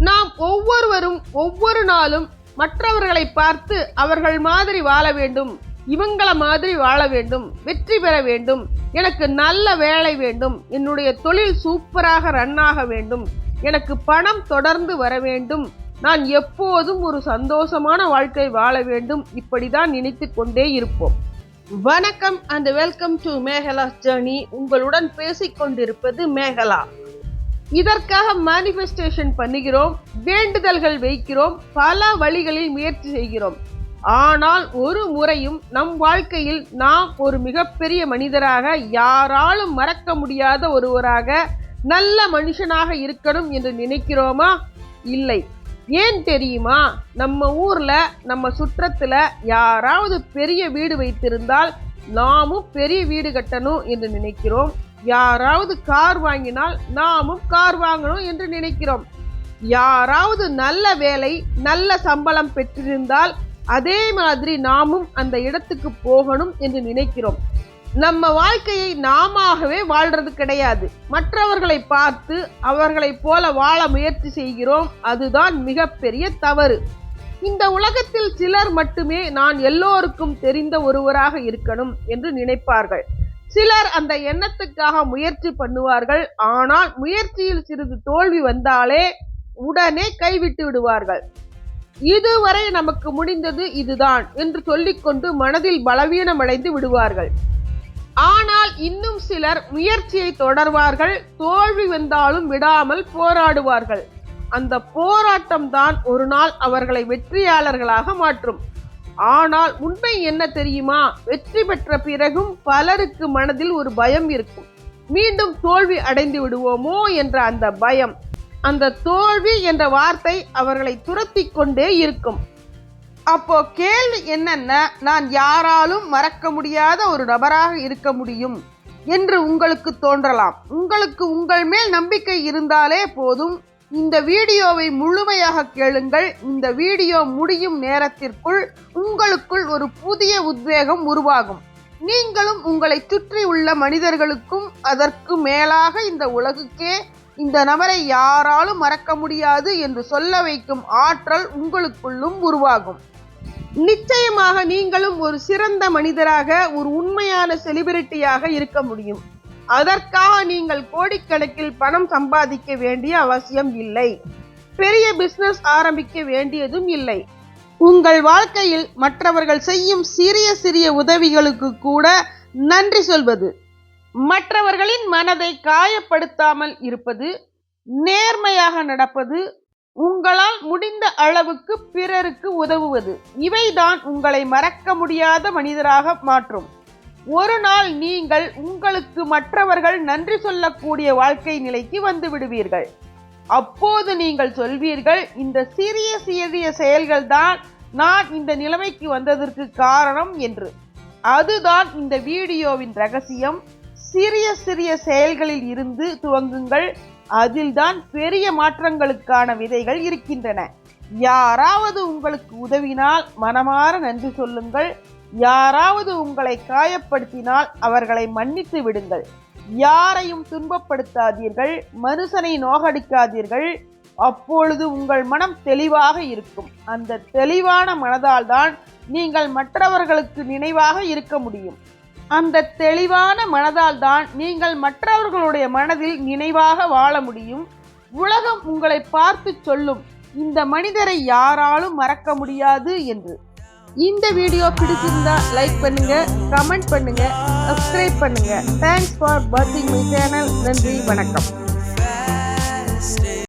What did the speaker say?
நாம் ஒவ்வொருவரும் ஒவ்வொரு நாளும் மற்றவர்களை பார்த்து அவர்கள் மாதிரி வாழ வேண்டும் இவங்கள மாதிரி வாழ வேண்டும் வெற்றி பெற வேண்டும் எனக்கு நல்ல வேலை வேண்டும் என்னுடைய தொழில் சூப்பராக ரன் ஆக வேண்டும் எனக்கு பணம் தொடர்ந்து வர வேண்டும் நான் எப்போதும் ஒரு சந்தோஷமான வாழ்க்கை வாழ வேண்டும் இப்படிதான் நினைத்து கொண்டே இருப்போம். வணக்கம் and welcome to Mekala journey உங்களுடன் பேசிக் கொண்டிருப்பது மேகலா. இதற்காக மேனிஃபெஸ்டேஷன் பண்ணுகிறோம் வேண்டுதல்கள் வைக்கிறோம் பல வழிகளில் முயற்சி செய்கிறோம். ஆனால் ஒரு முறையும் நம் வாழ்க்கையில் நாம் ஒரு மிகப்பெரிய மனிதராக யாராலும் மறக்க முடியாத ஒருவராக நல்ல மனுஷனாக இருக்கணும் என்று நினைக்கிறோமா? இல்லை. ஏன் தெரியுமா? நம்ம ஊரில் நம்ம சுற்றத்தில் யாராவது பெரிய வீடு வைத்திருந்தால் நாமும் பெரிய வீடு கட்டணும் என்று நினைக்கிறோம். யாராவது கார் வாங்கினால் நாமும் கார் வாங்கணும் என்று நினைக்கிறோம். யாராவது நல்ல வேலை நல்ல சம்பளம் பெற்றிருந்தால் அதே மாதிரி நாமும் அந்த இடத்துக்கு போகணும் என்று நினைக்கிறோம். நம்ம வாழ்க்கையை நாமவே வாழ்றது கிடையாது. மற்றவர்களை பார்த்து அவர்களைப் போல வாழ முயற்சி செய்கிறோம். அதுதான் மிகப்பெரிய தவறு. இந்த உலகத்தில் சிலர் மட்டுமே நான் எல்லோருக்கும் தெரிந்த ஒருவராக இருக்கணும் என்று நினைப்பார்கள். சிலர் அந்த எண்ணத்துக்காக முயற்சி பண்ணுவார்கள். ஆனால் முயற்சியில் சிறிது தோல்வி வந்தாலே உடனே கைவிட்டு விடுவார்கள். இதுவரை நமக்கு முடிந்தது இதுதான் என்று சொல்லிக்கொண்டு மனதில் பலவீனமடைந்து விடுவார்கள். ஆனால் இன்னும் சிலர் முயற்சியை தொடர்வார்கள் தோல்வி வந்தாலும் விடாமல் போராடுவார்கள். அந்த போராட்டம் தான் ஒரு நாள் அவர்களை வெற்றியாளர்களாக மாற்றும். ஆனால் உண்மை என்ன தெரியுமா? வெற்றி பெற்ற பிறகும் பலருக்கு மனதில் ஒரு பயம் இருக்கும். மீண்டும் தோல்வி அடைந்து விடுவோமோ என்ற அந்த பயம். அந்த தோல்வி என்ற வார்த்தை அவர்களை துரத்தி கொண்டே இருக்கும். அப்போ கேள்வி என்னன்னா? நான் யாராலும் மறக்க முடியாத ஒரு நபராக இருக்க முடியும் என்று உங்களுக்கு தோன்றலாம். உங்களுக்கு உங்கள் மேல் நம்பிக்கை இருந்தாலே போதும். இந்த வீடியோவை முழுமையாக கேளுங்கள். இந்த வீடியோ முடியும் நேரத்திற்குள் உங்களுக்குள் ஒரு புதிய உத்வேகம் உருவாகும். நீங்களும் உங்களை சுற்றி உள்ள மனிதர்களுக்கும் அதற்கு மேலாக இந்த உலகுக்கே இந்த நபரை யாராலும் மறக்க முடியாது என்று சொல்ல வைக்கும் ஆற்றல் உங்களுக்குள்ளும் உருவாகும். நிச்சயமாக நீங்களும் ஒரு சிறந்த மனிதராக ஒரு உண்மையான செலிபிரிட்டியாக இருக்க முடியும். அதற்காக நீங்கள் கோடிக்கணக்கில் பணம் சம்பாதிக்க வேண்டிய அவசியம் இல்லை. பெரிய பிசினஸ் ஆரம்பிக்க வேண்டியதும் இல்லை. உங்கள் வாழ்க்கையில் மற்றவர்கள் செய்யும் சிறிய சிறிய உதவிகளுக்கு கூட நன்றி சொல்வது. மற்றவர்களின் மனதை காயப்படுத்தாமல் இருப்பது நேர்மையாக நடப்பது உங்களால் முடிந்த அளவுக்கு பிறருக்கு உதவுவது. இவைதான் உங்களை மறக்க முடியாத மனிதராக மாற்றும். ஒரு நாள் நீங்கள் உங்களுக்கு மற்றவர்கள் நன்றி சொல்லக்கூடிய வாழ்க்கை நிலைக்கு வந்து விடுவீர்கள். அப்போது நீங்கள் சொல்வீர்கள் இந்த சிறிய சிறிய செயல்கள் தான் நான் இந்த நிலைமைக்கு வந்ததற்கு காரணம் என்று. அதுதான் இந்த வீடியோவின் ரகசியம். சிறிய சிறிய செயல்களில் இருந்து துவங்குங்கள். அதில்தான் பெரிய மாற்றங்களுக்கான விதைகள் இருக்கின்றன. யாராவது உங்களுக்கு உதவினால் மனமாற நன்றி சொல்லுங்கள். யாராவது உங்களை காயப்படுத்தினால் அவர்களை மன்னித்து விடுங்கள். யாரையும் துன்பப்படுத்தாதீர்கள் மனுஷனை நோகடிக்காதீர்கள். அப்பொழுது உங்கள் மனம் தெளிவாக இருக்கும். அந்த தெளிவான மனதால் தான் நீங்கள் மற்றவர்களுக்கு நினைவாக இருக்க முடியும். அந்த தெளிவான மனதால் தான் நீங்கள் மற்றவர்களுடைய மனதில் நினைவாக வாழ முடியும். உலகம் உங்களை பார்த்து சொல்லும். இந்த மனிதரை யாராலும் மறக்க முடியாது என்று. இந்த வீடியோ பிடிச்சிருந்தா லைக் பண்ணுங்க கமெண்ட் பண்ணுங்க சப்ஸ்கிரைப் பண்ணுங்க. தேங்க்ஸ் ஃபார் வாட்சிங் மை சேனல் நன்றி வணக்கம்.